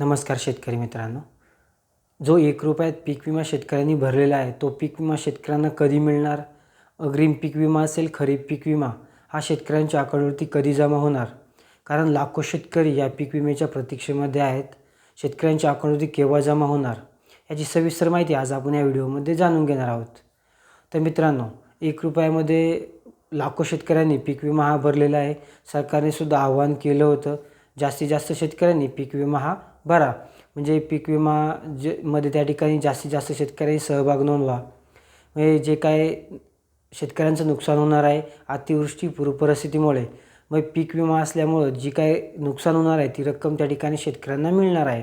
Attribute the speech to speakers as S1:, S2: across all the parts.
S1: नमस्कार शेतकरी मित्रांनो. जो एक रुपयात पीक विमा शेतकऱ्यांनी भरलेला आहे तो पीक विमा शेतकऱ्यांना कधी मिळणार? अग्रिम पीक विमा असेल खरीप पीक विमा हा शेतकऱ्यांच्या अकाउंटवरती कधी जमा होणार? कारण लाखो शेतकरी या पीक विम्याच्या प्रतीक्षेमध्ये आहेत. शेतकऱ्यांच्या अकाउंटवरती केव्हा जमा होणार? याची सविस्तर माहिती आज आपण या व्हिडिओमध्ये जाणून घेणार आहोत. तर मित्रांनो एक रुपयामध्ये लाखो शेतकऱ्यांनी पीक विमा हा भरलेला आहे. सरकारने सुद्धा आवाहन केलं होतं. जास्तीत जास्त शेतकऱ्यांनी पीक विमा हा भरा म्हणजे पीक विमा जे मध्ये त्या ठिकाणी जास्तीत जास्त शेतकऱ्यांनी सहभाग नोंदवा. म्हणजे जे काय शेतकऱ्यांचं नुकसान होणार आहे अतिवृष्टी पूर परिस्थितीमुळे मग पीक विमा असल्यामुळं जी काय नुकसान होणार आहे ती रक्कम त्या ठिकाणी शेतकऱ्यांना मिळणार आहे.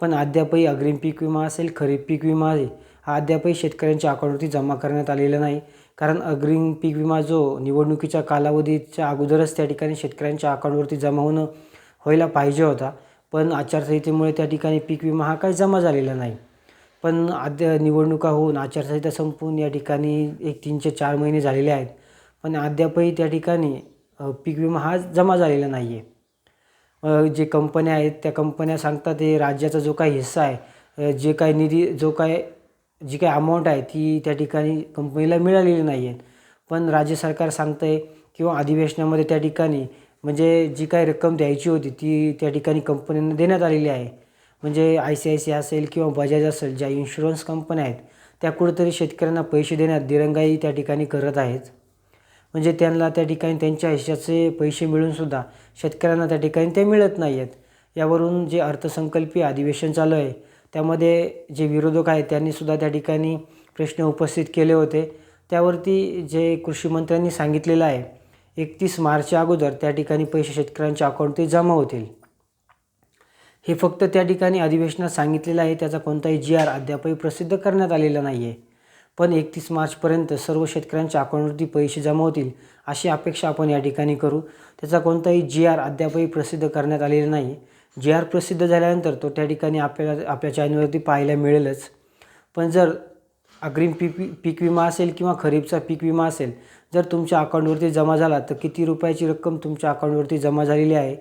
S1: पण अद्यापही अग्रिम पीक विमा असेल खरीप पीक विमा आहे हा अद्यापही शेतकऱ्यांच्या अकाउंटवरती जमा करण्यात आलेला नाही. कारण अग्रिम पीक विमा जो निवडणुकीच्या कालावधीच्या अगोदरच त्या ठिकाणी शेतकऱ्यांच्या अकाउंटवरती जमा होणं व्हायला पाहिजे होता. पण आचारसंहितेमुळे त्या ठिकाणी पीक विमा हा काही जमा झालेला नाही. पण अद्या निवडणुका होऊन आचारसंहिता संपून या ठिकाणी एक तीनशे चार महिने झालेले आहेत. पण अद्यापही त्या ठिकाणी पीक विमा हा जमा झालेला नाही आहे जे कंपन्या आहेत त्या कंपन्या सांगतात हे राज्याचा जो काही हिस्सा आहे जे काही निधी जो काय जी काही अमाऊंट आहे ती त्या ठिकाणी कंपनीला मिळालेली नाही आहे पण राज्य सरकार सांगतं आहे किंवा अधिवेशनामध्ये त्या ठिकाणी म्हणजे जी काही रक्कम द्यायची होती ती त्या ठिकाणी कंपन्यांना देण्यात आलेली आहे. म्हणजे आय सी आय सी असेल किंवा बजाज असेल ज्या इन्शुरन्स कंपन्या आहेत त्या कुठंतरी शेतकऱ्यांना पैसे देण्यात दिरंगाई त्या ठिकाणी करत आहेत. म्हणजे त्यांना त्या ठिकाणी त्यांच्या हिशाचे पैसे मिळूनसुद्धा शेतकऱ्यांना त्या ठिकाणी ते मिळत नाही आहेत. यावरून जे अर्थसंकल्पीय अधिवेशन चालू आहे त्यामध्ये जे विरोधक आहेत त्यांनीसुद्धा त्या ठिकाणी प्रश्न उपस्थित केले होते. त्यावरती जे कृषी मंत्र्यांनी सांगितलेलं आहे एकतीस मार्चच्या अगोदर त्या ठिकाणी पैसे शेतकऱ्यांच्या अकाउंटमध्ये जमा होतील. हे फक्त त्या ठिकाणी अधिवेशनात सांगितलेलं आहे त्याचा कोणताही जी आर अद्यापही प्रसिद्ध करण्यात आलेला नाही आहे पण एकतीस मार्चपर्यंत सर्व शेतकऱ्यांच्या अकाउंटवरती पैसे जमा होतील अशी अपेक्षा आपण या ठिकाणी करू. त्याचा कोणताही जी आर अद्यापही प्रसिद्ध करण्यात आलेला नाही. जी आर प्रसिद्ध झाल्यानंतर तो त्या ठिकाणी आपल्याला आपल्या चॅनलवरती पाहायला मिळेलच. पण जर अग्रिम पीक पीक विमा असेल किंवा खरीपचा पीक विमा असेल जर तुमच्या अकाउंटवरती जमा झाला तर किती रुपयाची रक्कम तुमच्या अकाउंटवरती जमा झालेली आहे?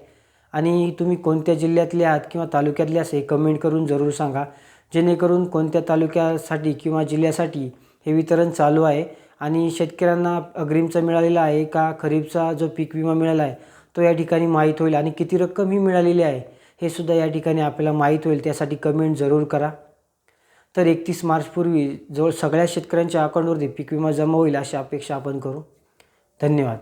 S1: आणि तुम्ही कोणत्या जिल्ह्यातले आहात किंवा तालुक्यातले असे कमेंट करून जरूर सांगा. जेणेकरून कोणत्या तालुक्यासाठी किंवा जिल्ह्यासाठी हे वितरण चालू आहे आणि शेतकऱ्यांना अग्रिमचा मिळालेला आहे का खरीपचा जो पीक विमा मिळाला आहे तो या ठिकाणी माहीत होईल आणि किती रक्कम ही मिळालेली आहे हे सुद्धा या ठिकाणी आपल्याला माहीत होईल. त्यासाठी कमेंट जरूर करा. तर एकतीस मार्चपूर्वी जवळ सगळ्या शेतकऱ्यांच्या अकाउंटवरती पीक विमा जमा होईल अशी अपेक्षा आपण करू. धन्यवाद.